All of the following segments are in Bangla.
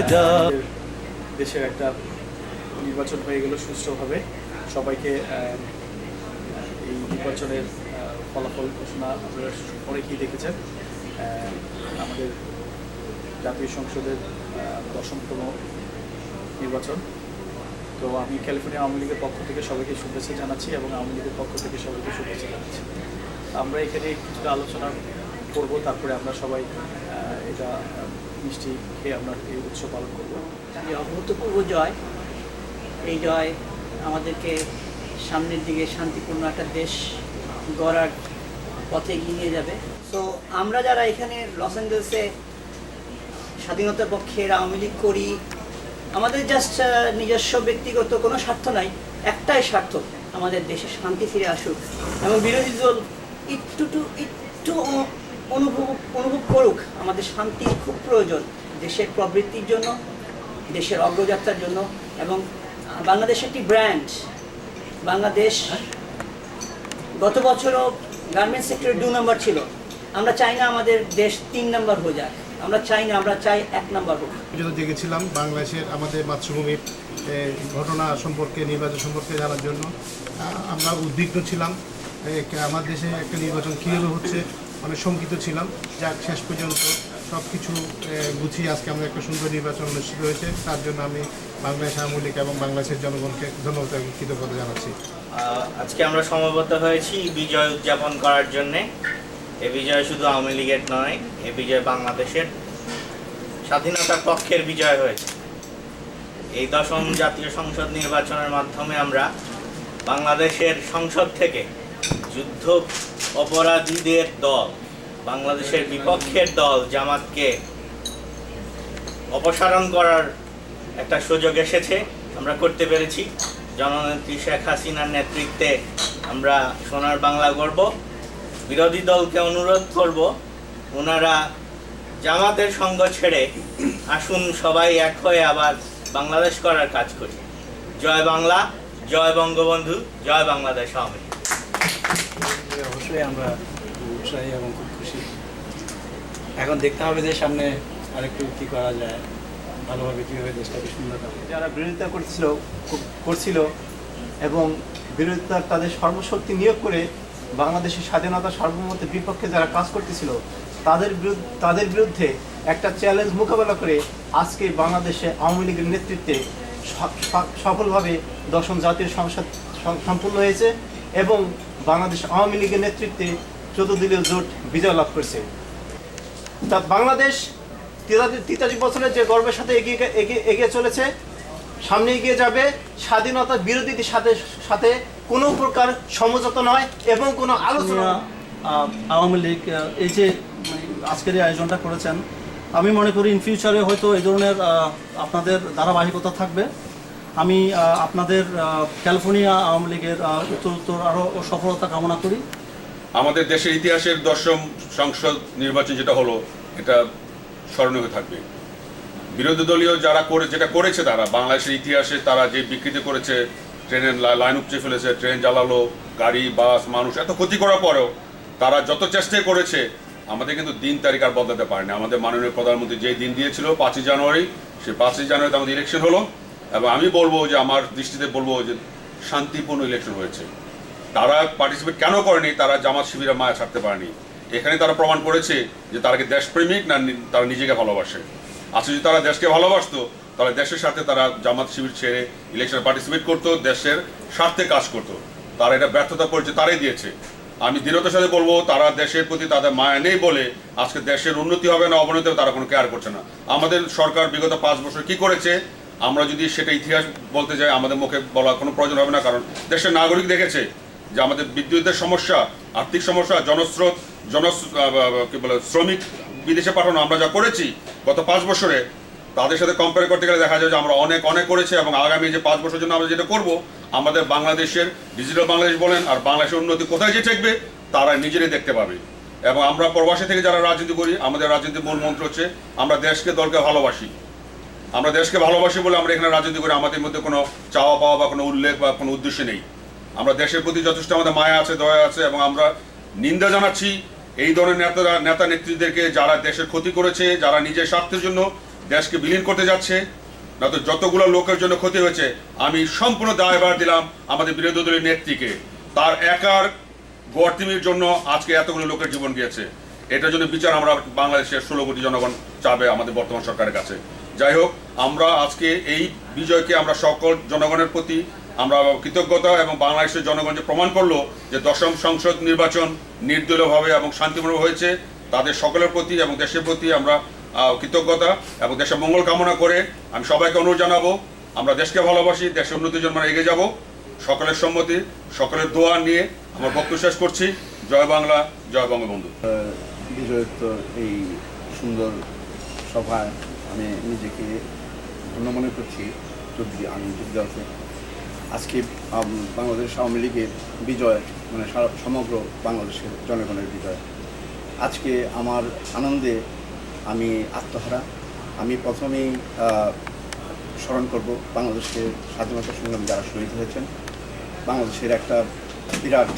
বাংলার দেশের একটা নির্বাচন হয়ে গেল সুষ্ঠুভাবে। সবাইকে এই নির্বাচনের ফলাফল ঘোষণা আপনারা অনেকেই দেখেছেন। আমাদের জাতীয় সংসদের দশমতম নির্বাচন। তো আমি ক্যালিফোর্নিয়া আওয়ামী লীগের পক্ষ থেকে সবাইকে শুভেচ্ছা জানাচ্ছি এবং আওয়ামী লীগের পক্ষ থেকে সবাইকে শুভেচ্ছা জানাচ্ছি। আমরা এখানে কিছুটা আলোচনা করব, তারপরে আমরা সবাই এটা মিষ্টি খেয়ে আমরা এই উৎসব পালন করব। এই অভূতপূর্ব জয়, এই জয় আমাদেরকে সামনের দিকে শান্তিপূর্ণ একটা দেশ গড়ার পথে এগিয়ে নিয়ে যাবে। তো আমরা যারা এখানে লস অ্যাঞ্জেলসে স্বাধীনতার পক্ষে আওয়ামী লীগ করি, আমাদের জাস্ট নিজস্ব ব্যক্তিগত কোনো স্বার্থ নাই, একটাই স্বার্থ, আমাদের দেশে শান্তি ফিরে আসুক। এবং বিরোধী দল একটু একটু অনুভব অনুভব করুক, আমাদের শান্তি খুব প্রয়োজন দেশের প্রবৃত্তির জন্য, দেশের অগ্রযাত্রার জন্য এবং বাংলাদেশ একটি ব্র্যান্ড বাংলাদেশ গত বছরও গার্মেন্টস সেক্টরে দু নম্বর ছিল। আমরা চাই না আমাদের দেশ তিন নম্বর হয়ে যাক। আমরা চাই না, আমরা চাই এক নম্বর হোক। যেটা দেখেছিলাম, বাংলাদেশের আমাদের মাতৃভূমির ঘটনা সম্পর্কে, নির্বাচন সম্পর্কে জানার জন্য আমরা উদ্বিগ্ন ছিলাম। আমার দেশে একটা নির্বাচন কীভাবে হচ্ছে অনেক শঙ্কিত ছিলাম। যাক, শেষ পর্যন্ত সব কিছু গুছিয়ে আজকে আমাদের একটা সুন্দর নির্বাচন অনুষ্ঠিত হয়েছে। তার জন্য আমি বাংলাদেশ আওয়ামী লীগ এবং বাংলাদেশের জনগণকে ধন্যবাদ এবং কৃতজ্ঞতা জানাচ্ছি। আজকে আমরা সমবেত হয়েছি বিজয় উদযাপন করার জন্য। এ বিজয় শুধু আওয়ামী লীগের নয়, এ বিজয় বাংলাদেশের স্বাধীনতার পক্ষের বিজয় হয়েছে। এই দশম জাতীয় সংসদ নির্বাচনের মাধ্যমে আমরা বাংলাদেশের সংসদ থেকে যুদ্ধ অপরাধীদের দল, বাংলাদেশের বিপক্ষের দল জামাতকে অপসারণ করার একটা সুযোগ এসেছে, আমরা করতে পেরেছি। জননেত্রী শেখ হাসিনার নেতৃত্বে আমরা সোনার বাংলা গড়ব। বিরোধী দলকে অনুরোধ করব, ওনারা জামাতের সঙ্গ ছেড়ে আসুন, সবাই এক হয়ে আবার বাংলাদেশ করার কাজ করি। জয় বাংলা, জয় বঙ্গবন্ধু, জয় বাংলাদেশ আওয়ামী। অবশ্যই আমরা উৎসাহী এবং খুব খুশি এখন দেখতে হবে যে সামনে আরেকটু কী করা যায়, ভালোভাবে কীভাবে দেশটাকে সুন্দর। যারা বিরোধিতা করছিল করছিল এবং বিরোধিতা তাদের সর্বশক্তি নিয়োগ করে বাংলাদেশের স্বাধীনতা সার্বভৌমত্বের বিপক্ষে যারা কাজ করতেছিল, তাদের বিরুদ্ধে তাদের বিরুদ্ধে একটা চ্যালেঞ্জ মোকাবেলা করে আজকে বাংলাদেশে আওয়ামী লীগের নেতৃত্বে সফলভাবে দশম জাতীয় সংসদ সম- সম্পূর্ণ হয়েছে এবং বাংলাদেশ আওয়ামী লীগের নেতৃত্বে চতুর্দলীয় জোট বিজয় লাভ করছে। তা বাংলাদেশ তিতাজি বছরের যে গর্বের সাথে এগিয়ে এগিয়ে চলেছে, সামনে এগিয়ে যাবে স্বাধীনতা বিরোধীদের সাথে সাথে কোনো প্রকার সমঝোতা নয় এবং কোনো আলোচনা আওয়ামী লীগ এই যে আজকের এই আয়োজনটা করেছেন, আমি মনে করি ইন ফিউচারে হয়তো এই ধরনের আপনাদের ধারাবাহিকতা থাকবে। আমি আপনাদের ক্যালিফোর্নিয়া আওয়ামী লীগের উত্তর উত্তর আরও সফলতা কামনা করি। আমাদের দেশের ইতিহাসের দশম সংসদ নির্বাচন যেটা হলো, এটা স্মরণীয় থাকবে। বিরোধী দলীয় যারা করে, যেটা করেছে তারা, বাংলাদেশের ইতিহাসে তারা যে বিকৃতি করেছে, ট্রেনের লাইন উপচে ফেলেছে, ট্রেন জ্বালালো, গাড়ি, বাস, মানুষ, এত ক্ষতি করার পরেও তারা যত চেষ্টাই করেছে, আমাদের কিন্তু দিন তারিখ আর বদলাতে পারেনি। আমাদের মাননীয় প্রধানমন্ত্রী যেই দিন দিয়েছিল, পাঁচই জানুয়ারি, সেই পাঁচই জানুয়ারিতে আমাদের ইলেকশন হলো। এবং আমি বলব যে, আমার দৃষ্টিতে বলব যে, শান্তিপূর্ণ ইলেকশন হয়েছে। তারা পার্টিসিপেট কেন করেনি? তারা জামাত শিবিরের মায়া ছাড়তে পারেনি। এখানে তারা প্রমাণ করেছে যে, তারা কি দেশপ্রেমিক না তারা নিজেকে ভালোবাসে। আচ্ছা যদি তারা দেশকে ভালোবাসতো, তাহলে দেশের সাথে তারা জামাত শিবির ছেড়ে ইলেকশনে পার্টিসিপেট করতো, দেশের স্বার্থে কাজ করতো। তারা এটা ব্যর্থতা করেছে তারাই দিয়েছে। আমি দৃঢ়তার সাথে বলব, তারা দেশের প্রতি তাদের মায়া নেই বলে আজকে দেশের উন্নতি হবে না অবনতি হবে তারা কোনো কেয়ার করছে না। আমাদের সরকার বিগত পাঁচ বছর কি করেছে? আমরা যদি সেটা ইতিহাস বলতে যাই, আমাদের মুখে বলা কোনো প্রয়োজন হবে না, কারণ দেশের নাগরিক দেখেছে যে আমাদের বিদ্যুতের সমস্যা, আর্থিক সমস্যা, জনস্রোত জন কি বলে, শ্রমিক বিদেশে পাঠানো আমরা যা করেছি গত পাঁচ বছরে, তাদের সাথে কম্পেয়ার করতে গেলে দেখা যায় যে আমরা অনেক অনেক করেছি এবং আগামী যে পাঁচ বছরের জন্য আমরা যেটা করব, আমাদের বাংলাদেশের ডিজিটাল বাংলাদেশ বলেন আর বাংলাদেশের উন্নতি কোথায় যে ঠেকবে, তারা নিজেরাই দেখতে পাবে। এবং আমরা প্রবাসী থেকে যারা রাজনীতি করি, আমাদের রাজনীতির মূল মন্ত্র হচ্ছে, আমরা দেশকে দলকে ভালোবাসি। আমরা দেশকে ভালোবাসি বলে আমরা এখানে রাজনীতি করি, আমাদের মধ্যে কোনো চাওয়া পাওয়া বা কোনো উল্লেখ বা কোনো উদ্দেশ্য নেই। আমরা দেশের প্রতি যথেষ্ট আমাদের মায়া আছে, দয়া আছে এবং আমরা নিন্দা জানাচ্ছি এই ধরনের নেতারা, নেতা নেত্রীদেরকে যারা দেশের ক্ষতি করেছে, যারা নিজের স্বার্থের জন্য দেশকে বিলীন করতে যাচ্ছে না তো যতগুলো লোকের জন্য ক্ষতি হয়েছে, আমি সম্পূর্ণ দায়ভার দিলাম আমাদের বিরোধী দলের নেত্রীকে। তার একার গড়তিমির জন্য আজকে এতগুলো লোকের জীবন গিয়েছে। এটার জন্য বিচার আমরা বাংলাদেশের ষোলো কোটি জনগণ চাবে আমাদের বর্তমান সরকারের কাছে। যাই হোক, আমরা আজকে এই বিজয়কে আমরা সকল জনগণের প্রতি আমরা কৃতজ্ঞতা এবং বাংলাদেশের জনগণ যে প্রমাণ করল যে দশম সংসদ নির্বাচন নির্দলীয়ভাবে এবং শান্তিপূর্ণ হয়েছে, তাদের সকলের প্রতি এবং দেশের প্রতি আমরা কৃতজ্ঞতা এবং দেশের মঙ্গল কামনা করে আমি সবাইকে অনুরোধ জানাব, আমরা দেশকে ভালোবাসি, দেশের উন্নতির জন্য এগিয়ে যাব। সকলের সম্মতি, সকলের দোয়া নিয়ে আমার বক্তব্য শেষ করছি। জয় বাংলা, জয় বঙ্গবন্ধু। বিজয়িত এই সুন্দর সভায় আমি নিজেকে ধন্য মনে করছি যদি আমি দেওয়াতে আজকে বাংলাদেশ আওয়ামী লীগের বিজয় মানে সমগ্র বাংলাদেশের জনগণের বিজয়। আজকে আমার আনন্দে আমি আত্মহারা। আমি প্রথমেই স্মরণ করব বাংলাদেশের স্বাধীনতা সংগ্রামী যারা শহীদ হয়েছেন। বাংলাদেশের একটা বিরাট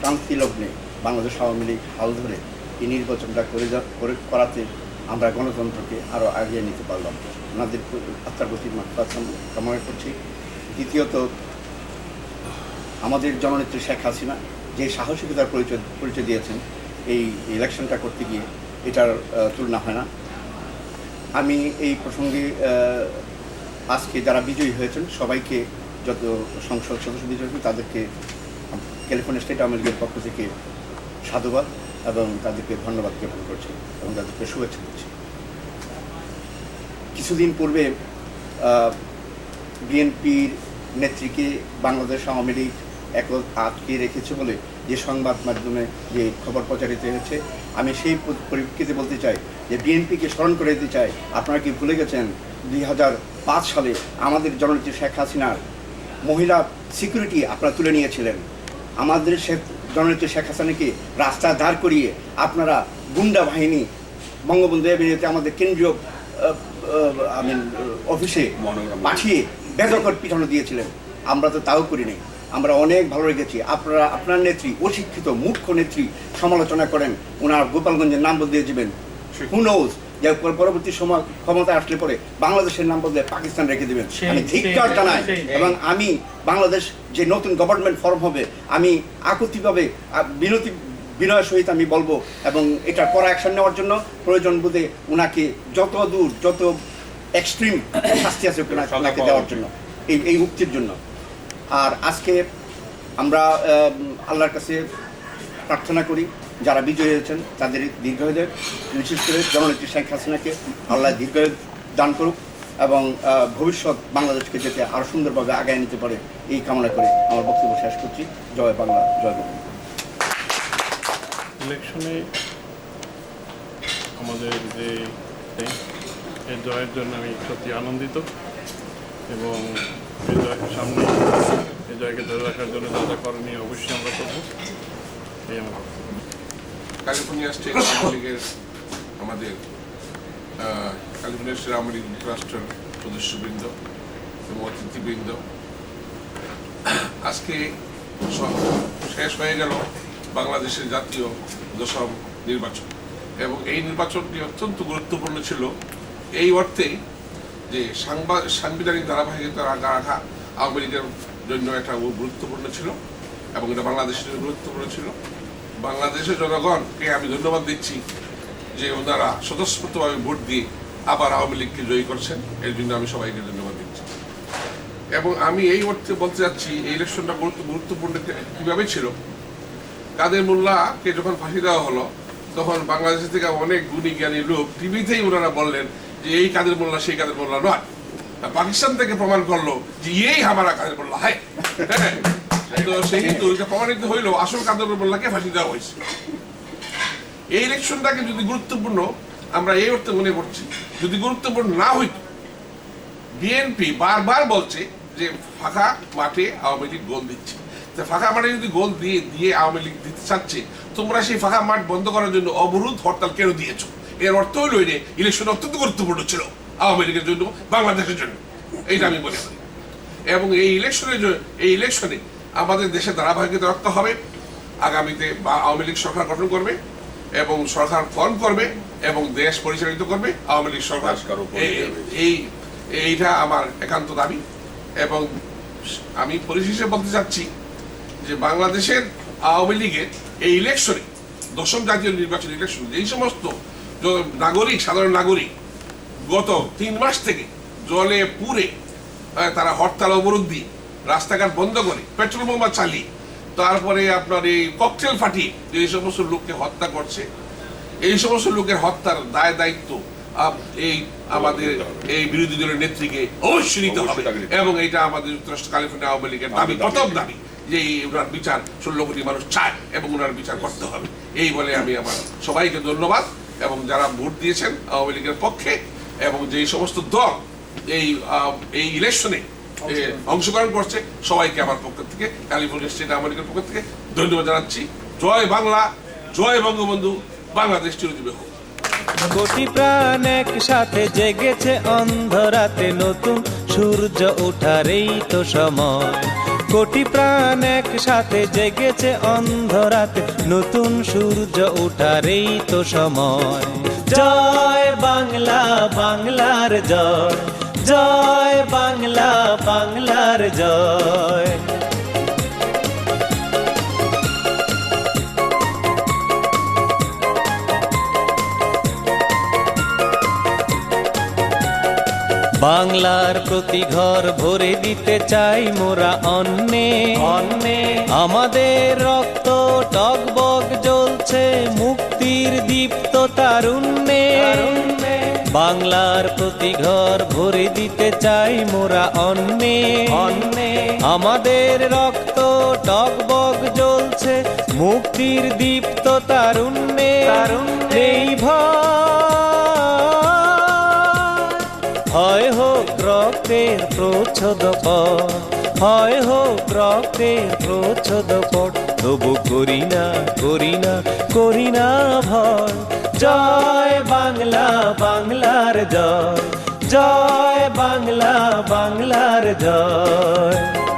ক্রান্তি লগ্নে বাংলাদেশ আওয়ামী লীগ হাল ধরে এই নির্বাচনটা করে যা, করে করাতে আমরা গণতন্ত্রকে আরও আগিয়ে নিতে পারলাম। ওনাদের আত্মার প্রতি কামনা করছি। দ্বিতীয়ত, আমাদের জননেত্রী শেখ হাসিনা যে সাহসিকতার পরিচয় পরিচয় দিয়েছেন, এই ইলেকশনটা করতে গিয়ে এটার তুলনা হয় না। আমি এই প্রসঙ্গে আজকে যারা বিজয়ী হয়েছেন, সবাইকে যত সংসদ সদস্য বিজয়ী তাদেরকে ক্যালিফোর্নিয়া স্টেট আওয়ামী লীগের পক্ষ থেকে সাধুবাদ। এবং তাদেরকে ধন্যবাদ জ্ঞাপন করছি এবং তাদেরকে শুভেচ্ছা দিচ্ছি। কিছুদিন পূর্বে বিএনপির নেত্রীকে বাংলাদেশ আওয়ামী লীগ এক আটকে রেখেছে বলে যে সংবাদ মাধ্যমে যে খবর প্রচারিত হয়েছে, আমি সেই পরি- পরিপ্রেক্ষিতে বলতে চাই যে বিএনপিকে স্মরণ করে দিতে চাই। আপনারা কি ভুলে গেছেন? দুই হাজার পাঁচ সালে আমাদের জননেত্রী শেখ হাসিনার মহিলা সিকিউরিটি আপনারা তুলে নিয়েছিলেন। আমাদের জননেত্রী শেখ হাসানাকে রাস্তা দাঁড় করিয়ে আপনারা গুন্ডা বাহিনী বঙ্গবন্ধু এভিনিউতে আমাদের কেন্দ্রীয় আই মিন অফিসে। পাঠিয়ে বেদকর পিঠানো দিয়েছিলেন। আমরা তো তাও করিনি। আমরা অনেক ভালো রেখেছি। আপনারা আপনার নেত্রী অশিক্ষিত মুখ্য নেত্রী সমালোচনা করেন। ওনার গোপালগঞ্জের নাম বদলে যাবেন হু নোজ যে পর- পরবর্তী সময় ক্ষমতা আসলে পরে বাংলাদেশের নাম বদলে পাকিস্তান রেখে দেবেন। আমি ধিক্কার জানাই এবং আমি বাংলাদেশ যে নতুন গভর্নমেন্ট ফর্ম হবে আমি আকুতিভাবে বিনতি বিনয়ের সহিত আমি বলব এবং এটা পর অ্যাকশন নেওয়ার জন্য প্রয়োজন বোধে ওনাকে যত দূর যত এক্সট্রিম শাস্তি আছে ওনাকে দেওয়ার জন্য এই এই উক্তির জন্য। আর আজকে আমরা আল্লাহর কাছে প্রার্থনা করি। যারা বিজয়ী হয়েছেন, তাদের দীর্ঘায়ু দেয় বিশেষ করে জননেত্রী শেখ হাসিনাকে আল্লাহ দীর্ঘায়ু দান করুক এবং ভবিষ্যৎ বাংলাদেশকে যাতে আরও সুন্দরভাবে আগায় নিতে পারে এই কামনা করে আমার বক্তব্য শেষ করছি জয় বাংলা জয় বাংলা ইলেকশনে আমাদের যে এই জয়ের জন্য আমি সত্যি আনন্দিত এবং এই জয় সামনে এই জয়কে ধরে রাখার জন্য যা যা করণীয় অবশ্যই আমরা করব, এই আমার। ক্যালিফোর্নিয়া স্টেট লীগের আমাদের ক্যালিফোর্নিয়া স্টেট যুক্তরাষ্ট্রের সদস্যবৃন্দ এবং অতিথিবৃন্দ। আজকে শেষ হয়ে গেল বাংলাদেশের জাতীয় দশম নির্বাচন। এবং এই নির্বাচনটি অত্যন্ত গুরুত্বপূর্ণ ছিল। এই অর্থে যে সাংবাদ সাংবিধানিক ধারাবাহিকতা রাখা রাখা আওয়ামী লীগের জন্য একটা গুরুত্বপূর্ণ ছিল এবং এটা বাংলাদেশের জন্য গুরুত্বপূর্ণ ছিল। বাংলাদেশের জনগণকে আমি ধন্যবাদ দিচ্ছি যে ওনারা স্বতঃস্ফূর্তভাবে ভোট দিয়ে আবার আওয়ামী লীগকে জয়ী করছেন। এর জন্য আমি সবাইকে ধন্যবাদ দিচ্ছি। এবং আমি এই অর্থে বলতে চাচ্ছি, এই ইলেকশনটা গুরুত্ব, গুরুত্বপূর্ণ কীভাবে ছিল? কাদের মোল্লাকে যখন ফাঁসি দেওয়া হলো, তখন বাংলাদেশ থেকে অনেক গুণী জ্ঞানী লোক টিভিতেই ওনারা বললেন যে এই কাদের মোল্লা, সেই কাদের মোল্লা নয়। পাকিস্তান থেকে প্রমাণ করল যে এই হামারা কাদের মোল্লা, হয়! হ্যাঁ তো এটা প্রমাণিত আসল ফাঁসি দেওয়া হয়েছে। এই ইলেকশনটাকে যদি গুরুত্বপূর্ণ, আমরা এই অর্থে মনে করছি, যদি গুরুত্বপূর্ণ না হইতো বিএনপি বারবার বলছে যে ফাঁকা মাঠে আওয়ামী লীগ গোল দিচ্ছে। ফাঁকা মাঠে যদি গোল দিয়ে দিয়ে আওয়ামী লীগ দিতে চাচ্ছে, তোমরা সেই ফাঁকা মাঠ বন্ধ করার জন্য অবরোধ হরতাল কেন দিয়েছ? এর অর্থ হইল এই ইলেকশন অত্যন্ত গুরুত্বপূর্ণ ছিল আওয়ামী লীগের জন্য, বাংলাদেশের জন্য। এইটা আমি করি। এবং এই ইলেকশনের জ- এই ইলেকশনে আমাদের দেশে ধারাবাহিকতা রাখতে হবে আগামীতে বা আওয়ামী লীগ সরকার গঠন করবে এবং সরকার ফর্ম করবে এবং দেশ পরিচালিত করবে আওয়ামী লীগ সরকার এই- এই এইটা আমার একান্ত দাবি এবং আমি পরিশেষে বলতে চাচ্ছি যে বাংলাদেশের আওয়ামী লীগের এই ইলেকশনে দশম জাতীয় নির্বাচন ইলেকশন এই সমস্ত নাগরিক সাধারণ নাগরিক গত তিন মাস থেকে জলে পুরে তারা হরতাল অবরোধ দিয়ে রাস্তাঘাট বন্ধ করে পেট্রোল বোমা চালিয়ে তারপরে আপনার এই ককটেল ফাটিয়ে যে এই সমস্ত লোককে হত্যা করছে। এই সমস্ত লোকের হত্যার দায় দায়িত্ব এই আমাদের এই বিরোধী দলের নেত্রীকে অবশ্যই নিতে হবে। এবং এটা আমাদের যুক্তরাষ্ট্র ক্যালিফোর্নিয়া আওয়ামী লীগের দাবি প্রথম দাবি যে ওনার বিচার ষোলো কোটি মানুষ চায় এবং ওনার বিচার করতে হবে। এই বলে আমি আমার সবাইকে ধন্যবাদ এবং যারা ভোট দিয়েছেন আওয়ামী লীগের পক্ষে এবং যে সমস্ত দল এই এই ইলেকশনে অংশগ্রহণ করছে। সবাইকে আমার পক্ষ থেকে, ক্যালিফোর্নিয়া স্টেট লীগের পক্ষ থেকে ধন্যবাদ জানাচ্ছি। জয় বাংলা, জয় বঙ্গবন্ধু, বাংলাদেশ চিরজীবী হোক কোটি প্রাণ একসাথে জেগেছে অন্ধরাতে নতুন, সূর্য ওঠার এই তো সময়। কোটি প্রাণ একসাথে জেগেছে অন্ধরাতে নতুন, সূর্য ওঠার এই তো সময়। জয় বাংলা, বাংলার জয়। জয় বাংলা বাংলার জয়। বাংলার প্রতি ঘর ভরে দিতে চাই মোরা অন্নে। অন্নে। আমাদের রক্ত টকবক জ্বলছে মুক্তির দীপ্ত তারুণ্যে। বাংলার প্রতি ঘর ভরে দিতে চাই মোরা অন্নে। অন্নে। আমাদের রক্ত টকবক জ্বলছে মুক্তির দীপ্ত তারুণ্যে। নেই ভয়। হয় হোক রক্তের প্রচ্ছদপট হয় হোক প্রচ্ছদ পট। তবু করি না করি না করি না ভয়। জয় বাংলা, বাংলার জয়। জয় বাংলা, বাংলার জয়।